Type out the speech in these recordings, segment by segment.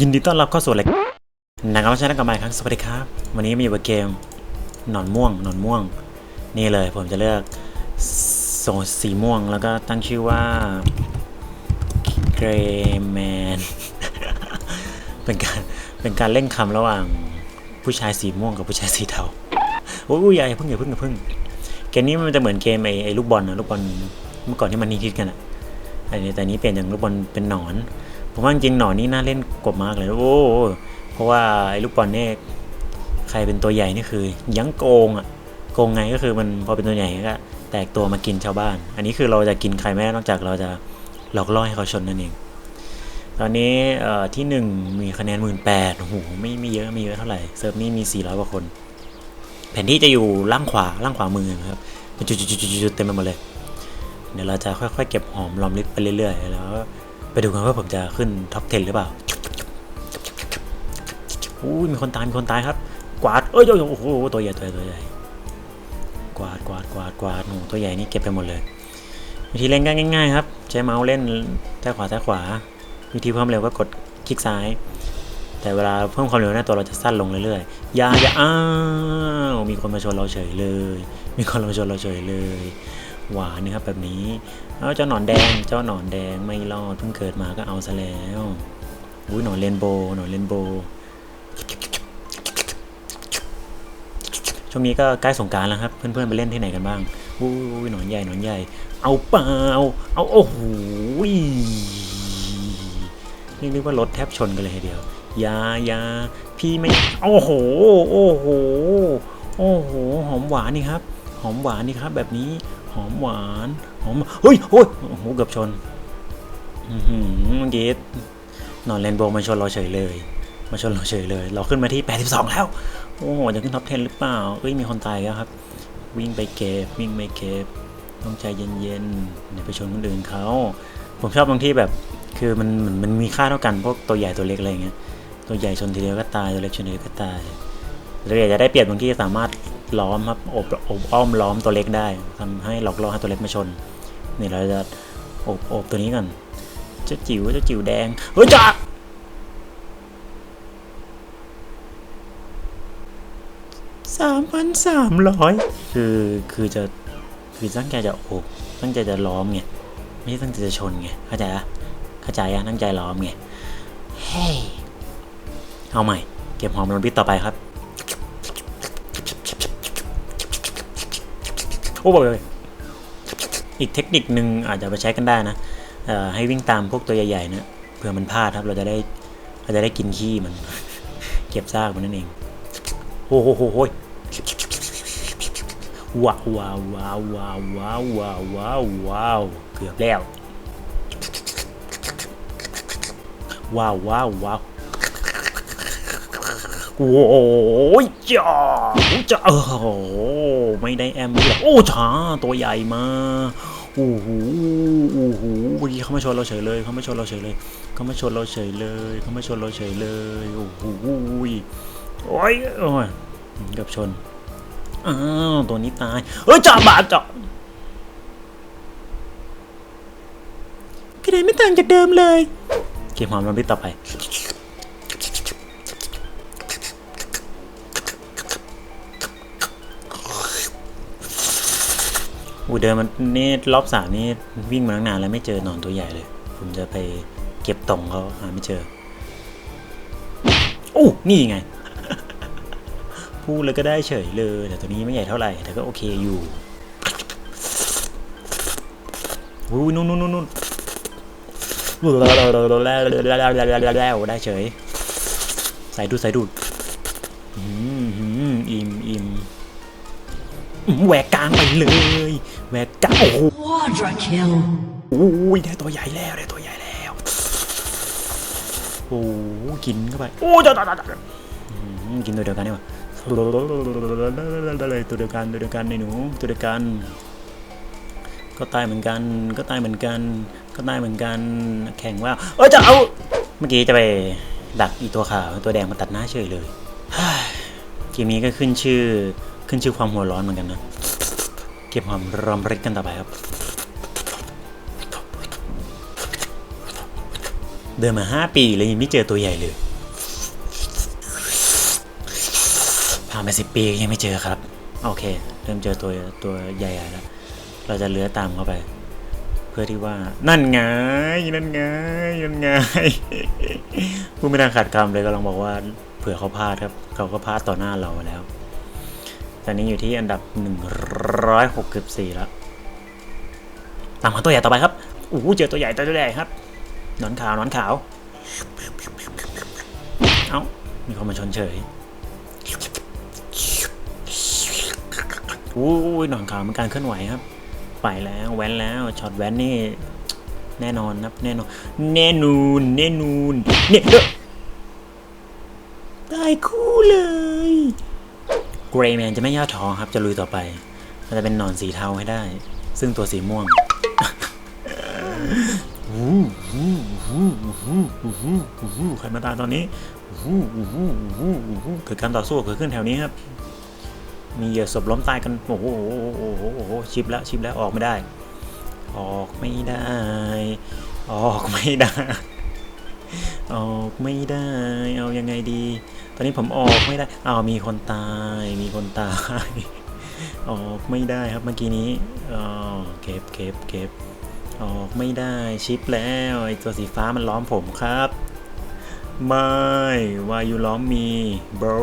ยินดีต้อนรับเข้าสู่รายการนะครับชนะกับมาครั้งสวัสดีครับ วันนี้มาอยู่กับเกมหนอนม่วงหนอนม่วง นี่เลยผมจะเลือกโซสีม่วงแล้วก็ตั้งชื่อว่าเกรแมนเป็นการเป็นการเล่นคำระหว่างผู้ชายสีม่วงกับผู้ชายสีเทาโอ้ยอย่าอย่าเพิ่งอย่าเพิ่งอย่าเพิ่งเกมนี้มันจะเหมือนเกมไอ้ไอ้ลูกบอลนะลูกบอลเมื่อก่อนที่มันนิดกันอะอันนี้แต่นนี้เปลี่ยนจากลูกบอลเป็นหนอน ผมว่าจริงหนอนนี่น่าเล่นกว่ามากเลยโอ้เพราะว่าไอ้ลูกบอลเนี่ยใครเป็นตัวใหญ่นี่คือ ยังโกงอะโกงไงก็คือมันพอเป็นตัวใหญ่ก็แตกตัวมากินชาวบ้าน อันนี้คือเราจะกินใครไม่ได้นอกจากเราจะหลอกล่อให้เขาชนนั่นเอง ตอนนี้ที่หนึ่งมีคะแนนหมื่นแปดโอ้โหไม่ไม่เยอะไม่เยอะเท่าไหร่เซิร์ฟนี้มี 400กว่าคน แผนที่จะอยู่ล่างขวาล่างขวามือนะครับเป็นจุดๆๆๆเต็มไปหมดเลย เดี๋ยวเราจะค่อยๆเก็บหอมรอมริบไปเรื่อยๆ แล้ว ไปดูกันว่าผมจะขึ้นท็อป 10 หรือเปล่าอู้ยมีคนตายมีคนตายครับ กวาดเอ้ยโอ้โหตัวใหญ่ตัวใหญ่ตัวใหญ่กวาดกวาดกวาดกวาดโอ้ตัวใหญ่นี่เก็บไปหมดเลย วิธีเล่นก็ง่ายๆครับ ใช้เมาส์เล่นซ้ายขวาซ้ายขวา วิธีเพิ่มเร็วก็กดคลิกซ้าย แต่เวลาเพิ่มความเร็วหน้าตัวเราจะสั้นลงเรื่อยๆอย่าอย่าอ้าวมีคนมาชนเราเฉยเลย มีคนมาชนเราเฉยเลย หวานนะครับแบบนี้ เอาเจ้าหนอนแดง เจ้าหนอนแดงไม่รอดเพิ่งเกิดมาก็เอาซะแล้วอุ้ยหนอนเรนโบว์หนอนเรนโบว์ช่วงนี้ก็ใกล้สงการแล้วครับ เพื่อนๆไปเล่นที่ไหนกันบ้างอุ้ยหนอนใหญ่หนอนใหญ่ เอาเปล่าเอาโอ้โหเรียกว่ารถแทบชนกันเลยทีเดียวยายาพี่ไม่โอ้โหโอ้โหโอ้โหหอมหวานนี่ครับ หอมหวานนี่ครับแบบนี้ หอมหวานหอมเฮ้ยโอ้ยโอ้โหเกือบชนอือหือเมื่อกี้นอนเรนโบว์มาชนเราเฉยเลย มาชนเราเฉยเลย เราขึ้นมาที่ 82 แล้ว โอ้โหจะขึ้นท็อป 10 หรือเปล่าเอ้ยมีคนตายแล้วครับ วิ่งไปเก็บวิ่งไปเก็บต้องใจเย็นๆอย่าไปชนคนอื่นเขาผมชอบบางที่แบบคือมันมันมันมีค่าเท่ากันพวกตัวใหญ่ตัวเล็กอะไรเงี้ยตัวใหญ่ชนทีเดียวก็ตายตัวเล็กชนทีเดียวก็ตายตัวใหญ่จะได้เปรียบบางที่สามารถ ล้อมครับอบอบอ้อมล้อมตัวเล็กได้ทำให้หลอกล่อให้ตัวเล็กมาชน นี่เราจะอบอบตัวนี้ก่อนเจ้าจิ๋วเจ้าจิ๋วแดงเฮ้ยจ้าสามพันสามร้อยคือคือจะคือตั้งใจจะอบตั้งใจจะล้อมไงไม่ใช่ตั้งใจจะชนไงเข้าใจอะเข้าใจอะตั้งใจล้อมไงเฮ้ยเอาใหม่ เก็บหอมรอมริบต่อไปครับ โอ้โหอีกเทคนิคหนึ่งอาจจะไปใช้กันได้นะให้วิ่งตามพวกตัวใหญ่ๆนะเผื่อมันพลาดครับเราจะได้เราจะได้กินขี้มัน เก็บซากมันนั่นเองโอ้โหโหโหว้าวว้าวว้าวว้าวว้าวว้าวว้าวว้าวเกือบแล้วว้าวว้าวว้าว โอ้ยจ้าจ้าเออไม่ได้แอมเลยโอ้ช้าตัวใหญ่มาโอ้โหโอ้โหเมื่อกี้เขามาชนเราเฉยเลยเขามาชนเราเฉยเลยเขามาชนเราเฉยเลยเขามาชนเราเฉยเลยโอ้โหโอ้ยโอ้ยกับชนอ้าวตัวนี้ตายเฮ้ยจ่าบาดจ่าคะแนนไม่ต่างจากเดิมเลย เกมความรำลึกต่อไป อูเดินมันนี่รอบสามนี่วิ่งมาตั้งนานแล้วไม่เจอหนอนตัวใหญ่เลย ผมจะไปเก็บตรงเขาหาไม่เจอโอ้นี่ไง พูดเลยก็ได้เฉยเลย แต่ตัวนี้ไม่ใหญ่เท่าไหร่ แต่ก็โอเคอยู่อู้นู่นนู่นนู่นนู่นแล้วได้เฉย ใส่ดูดใส่ดูดอืมอืมอิ่มอิ่มแหวกกลางไปเลย แหวกกลางโอ้โห Quadra kill. อุ้ยได้ตัวใหญ่แล้วได้ตัวใหญ่แล้วโอ้กินเข้าไปโอ้จ้าจ้าจ้าอืมกินตัวเดียวกันนี่หว่าเลยตัวเดียวกันตัวเดียวกันในหนูตัวเดียวกัน ก็ตายเหมือนกัน ก็ตายเหมือนกัน ก็ตายเหมือนกัน แข่งว่าเออจะเอาเมื่อกี้จะไปดักอีตัวขาวตัวแดงมาตัดหน้าเฉยเลยเกมนี้ก็ขึ้นชื่อขึ้นชื่อความหัวร้อนเหมือนกันนะ เก็บหอมรอมริบกันต่อไปครับ เดินมา 5 ปีแล้วยังไม่เจอตัวใหญ่เลยผ่านไปสิปียังไม่เจอครับ โอเค เริ่มเจอตัวตัวใหญ่แล้ว เราจะเลื้อตามเข้าไป เพื่อที่ว่านั่นไงนั่นไงนั่นไงผู้ไม่ทางขาดคำเลยก็ลองบอกว่าเผื่อเขาพลาดครับ เขาก็พลาดต่อหน้าเราแล้ว ตอนนี้อยู่ที่อันดับ 164 แล้วตามหาตัวใหญ่ต่อไปครับอู้เจอตัวใหญ่ตัวใหญ่ครับนอนขาวนอนขาว เอ้า มีคนมาชนเฉยอู้ยหนอนขาวมันการเคลื่อนไหวครับ ไปแล้วแว้นแล้วช็อตแว้นนี่ แน่นอนครับแน่นอน แน่นูนแน่นูนเนี่ยเด้อได้คู่เลย เกรย์แมนจะไม่ย่อท้อครับ จะลุยต่อไป มันจะเป็นหนอนสีเทาให้ได้ ซึ่งตัวสีม่วงใครมาตาตอนนี้เกิดการต่อสู้เกิดขึ้นแถวนี้ครับ มีเหยื่อศพล้มตายกันโอ้โหชิปแล้วชิปแล้วออกไม่ได้ ออกไม่ได้ ออกไม่ได้ ออกไม่ได้ เอายังไงดี อนนี้ผมออกไม่ได้เอาวมีคนตาย มีคนตาย ออกไม่ได้ครับเมื่อกี้นี้อ๋อเก็บเก็บเก็บออกไม่ได้ชิปแล้วไอตัวสีฟ้ามันล้อมผมครับ ไม่วายูล้อมมี bro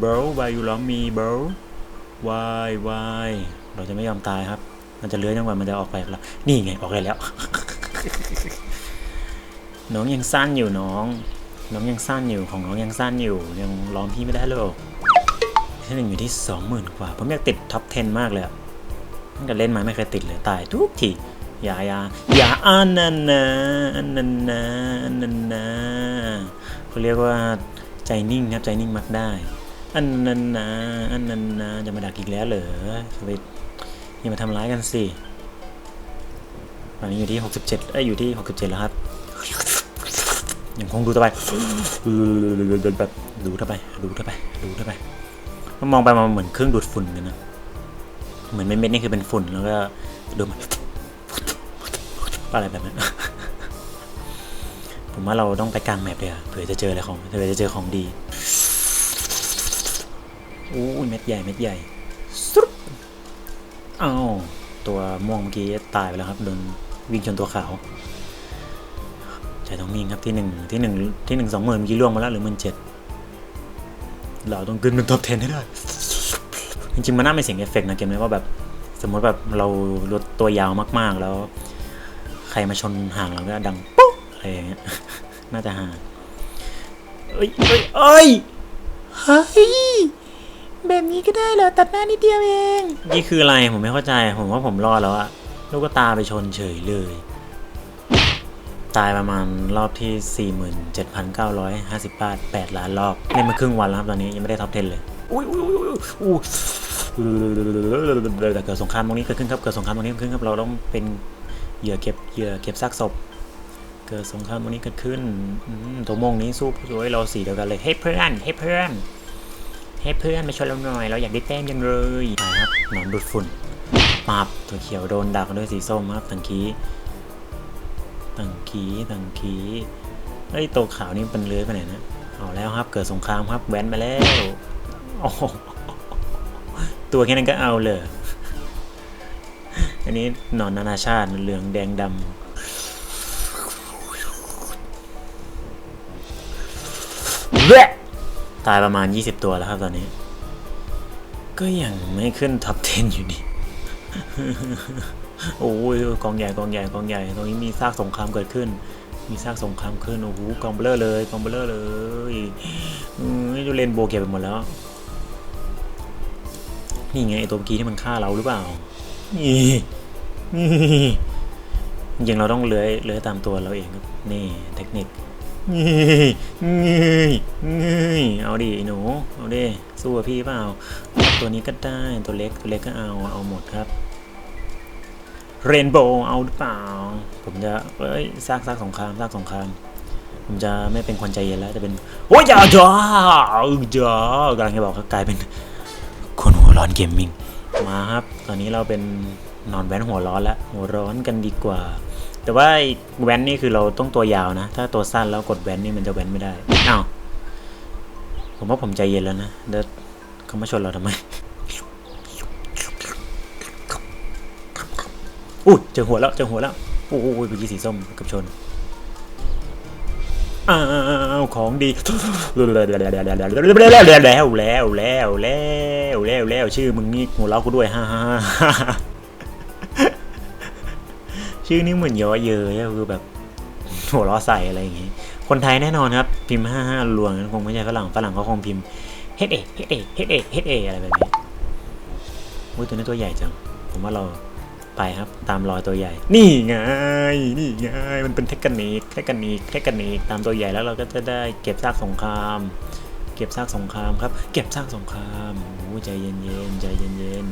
bro วายูล้อมมี bro why why เราจะไม่ยอมตายครับ มันจะเลื้อยจนกว่ามันจะออกไปแล้ว นี่ไงออกได้แล้ว น้องยังสั้นอยู่น้อง น้องยังสั้นอยู่ของน้องยังสั้นอยู่ ยังล้อมพี่ไม่ได้เลยที่หนึ่งอยู่ที่สองหมื่นกว่า ผมอยากติดท็อป 10 มากเลยตั้งแต่เล่นมาไม่เคยติดเลยตายทุกทีอย่าอย่าอย่าอันนันนะอันนันนะอันนันนะเขาเรียกว่าใจนิ่งครับใจนิ่งมักได้ อันนันนะอันนันนะจะมาดักอีกแล้วเหรอจะไปอย่ามาทำร้ายกันสิตอนนี้อยู่ที่ 67เอ้ยอยู่ที่ 67 แล้วครับ ยังคงดูต่อไปแบบดูต่อไปดูต่อไปดูต่อไปมันมองไปมันเหมือนเครื่องดูดฝุ่นกันนะเหมือนเม็ดๆนี่คือเป็นฝุ่นแล้วก็ดูมันอะไรแบบนั้นผมว่าเราต้องไปกลางแมปเลยอะเผื่อจะเจออะไรของเผื่อจะเจอของดีอู้ยเม็ดใหญ่เม็ดใหญ่สุดอ้าวตัวม่วงเมื่อกี้ตายไปแล้วครับโดนวิ่งชนตัวขาว ใจต้องมีครับที่หนึ่งที่หนึ่งที่หนึ่งสองหมื่นเมื่อกี้ล่วงมาแล้วหรือหมื่นเจ็ดเราต้องขึ้นเป็นท็อป10ให้ได้ จริงๆมันน่าเป็นเสียงเอฟเฟกต์นะเกมนี้ว่าแบบสมมติแบบเราลดตัวยาวมากๆแล้ว ใครมาชนห่างเราก็ดังปุ๊บอะไรอย่างเงี้ยน่าจะห่างเอ้ยเอ้ยเอ้ยเฮ้ยแบบนี้ก็ได้เหรอตัดหน้านิดเดียวเอง นี่คืออะไรผมไม่เข้าใจผมว่าผมรอดแล้วอะลูกตาไปชนเฉยเลย ตายประมาณรอบที่ 47,950 8ล้านรอบเล่นมาครึ่งวันแล้วครับตอนนี้ยังไม่ได้ท็อป 10 เลยอุ้ยอุ้ยอุ้ยอุ้ยแต่เกิดสงครามตรงนี้เกิดขึ้นครับเกิดสงครามตรงนี้เกิดขึ้นครับเราต้องเป็นเหยื่อเก็บเหยื่อเก็บซากศพ เกิดสงครามตรงนี้เกิดขึ้นตัวโมงนี้สู้ผู้ช่วยเราสีเดียวกันเลยเฮ้เพื่อนเฮ้เพื่อนเฮ้เพื่อนมาชวนเราหน่อย เราอยากได้แต้มจังเลยไปครับหนอนดูดฝุ่นปับตัวเขียวโดนดักด้วยสีส้มครับตังคี ตังคีตังคีเฮ้ยตัวขาวนี่เป็นเลื้อยไปไหนนะเอาแล้วครับเกิดสงครามครับแว้นไปแล้วโอ้โหตัวแค่นั้นก็เอาเลยอันนี้หนอนนานาชาติเหลืองแดงดำแวะตายประมาณ 20 ตัวแล้วครับตอนนี้ ก็ยังไม่ขึ้นท็อป 10 อยู่ดี โอ้ยกองใหญ่กองใหญ่กองใหญ่ ตรงนี้มีซากสงครามเกิดขึ้น มีซากสงครามขึ้นโอ้โหกองเบลอเลยกองเบลอเลยอืมนี่ดูเลนโบเก็บไปหมดแล้ว นี่ไงไอตัวเมื่อกี้ที่มันฆ่าเราหรือเปล่านี่นี่จริงเราต้องเลื้อยเลื้อยตามตัวเราเองครับนี่เทคนิคนี่นี่นี่เอาดิหนูเอาดิสู้กับพี่เปล่า ตัวนี้ก็ได้ตัวเล็กตัวเล็กก็เอาเอาหมดครับ เรนโบว์เอาหรือเปล่า ผมจะเอ้ยซากซากสงครามซากสงคราม ผมจะไม่เป็นคนใจเย็นแล้ว จะเป็น โอ้ยอย่าจ้าจ้ากำลังจะบอกว่ากลายเป็น คนหัวร้อนเกมมิ่ง มาครับ ตอนนี้เราเป็นนอนแว้นหัวร้อนแล้ว หัวร้อนกันดีกว่า แต่ว่าแว้นนี่คือเราต้องตัวยาวนะ ถ้าตัวสั้นแล้วกดแว้นนี่มันจะแว้นไม่ได้อ้าวผมว่าผมใจเย็นแล้วนะเดี๋ยวเขามาชนเราทำไม อุ้ยเจอหัวแล้วเจอหัวแล้วโอ้ยเมื่สีส้มกับชนอ้าวของดีแล้วแล้วแล้วแล้วแล้วแล้วแล้วชื่อมึงนี่หัวเราะกูด้วยฮ่าฮ่าฮ่าชื่อนี่เหมือนย้อเยอะคือแบบหัวเราะใส่อะไรอย่างงี้คนไทยแน่นอนครับ พิมพ์ห้าห้าลวงคงไม่ใช่ฝรั่งฝรั่งเขาคงพิมพ์เฮดเอเฮดเอเฮดเอเฮดเออะไรแบบนี้อุ้ยตัวนี้ตัวใหญ่จัง ผมว่าเรา ไปครับตามรอยตัวใหญ่ นี่ไงนี่ไงมันเป็นเทคนิคเทคนิคเทคนิคตามตัวใหญ่แล้วเราก็จะได้เก็บซากสงคราม เก็บซากสงครามครับ เก็บซากสงครามโอ้ใจเย็นเย็นๆใจเย็นเย็น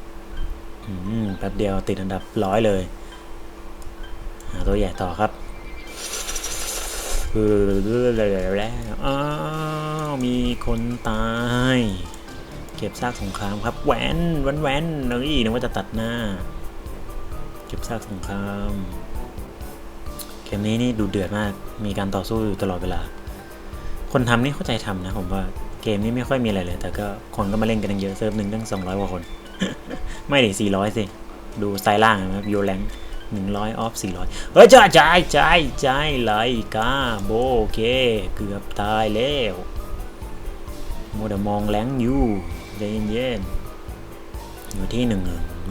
ๆอืมแป๊บเดียวติดอันดับร้อยเลยหาตัวใหญ่ต่อครับเออแล้วอ้าวมีคนตาย ก็บซากสงครามครับแหวนแหวนแหวนเอ้ยนึกว่าจะตัดหน้า เก็บซากสงครามเกมนี้นี่ดูเดือดมาก มีการต่อสู้อยู่ตลอดเวลา คนทำนี่เข้าใจทำนะผมว่าเกมนี้ไม่ค่อยมีอะไรเลย แต่ก็คนก็มาเล่นกันเยอะเซิร์ฟหนึ่งตั้งสองร้อยกว่าคน ไม่ดิสี่ร้อยสิดูสไตล์ล่างนะครับโยแรงหนึ่งร้อยออฟสี่ร้อยเฮ้ยจ้าใจใจใจไลกาโบเค เกือบตายแล้วโมเดมองแรงอยู่ เย็นๆอยู่ที่หนึ่ง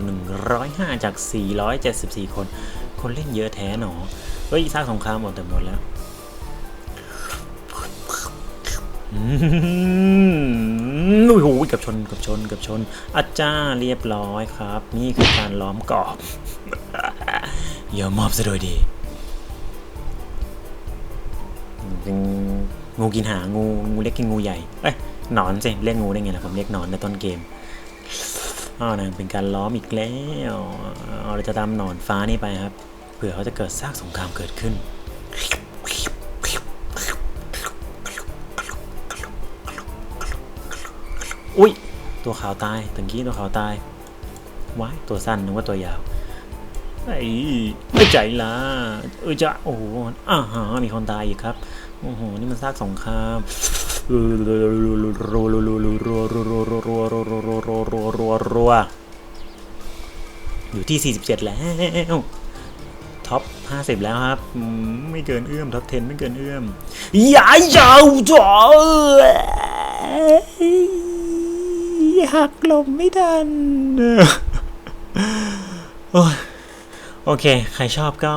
หนึ่งร้อยห้าจากสี่ร้อยเจ็ดสิบสี่คน คนเล่นเยอะแท้หนอ เฮ้ยสร้างสงครามหมดแต่หมดแล้วอืมโอ้โหกับชนกับชนกับชน อาจารย์เรียบร้อยครับ นี่คือการล้อมกรอบอย่ามอบซะโดยดีงงูกินหางูงูเล็กกินงูใหญ่เอ้ย หนอนสิเรียกงูได้ไงนะผมเรียกหนอนในต้นเกมอ้าวนะเป็นการล้อมอีกแล้วเอาเราจะตามหนอนฟ้านี่ไปครับเผื่อเขาจะเกิดซากสงครามเกิดขึ้นอุ้ยตัวขาวตายตะกี้ตัวขาวตายว้ายตัวสั้นนึกว่าตัวยาวไอ้ไม่ใจละเออจะโอ้โหอ่าฮะมีคนตายอีกครับโอ้โหนี่มันซากสงคราม อยู่ที่ 47 แล้ว ท็อป 50 แล้วครับ ไม่เกินเอื้อม ท็อป 10 ไม่เกินเอื้อมอย่ายาวจ้าหักลมไม่ทันโอ้ยโอเค ใครชอบก็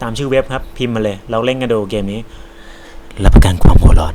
ตามชื่อเว็บครับ พิมพ์มาเลย เราเล่นกันดูเกมนี้ รับประกันความหัวร้อน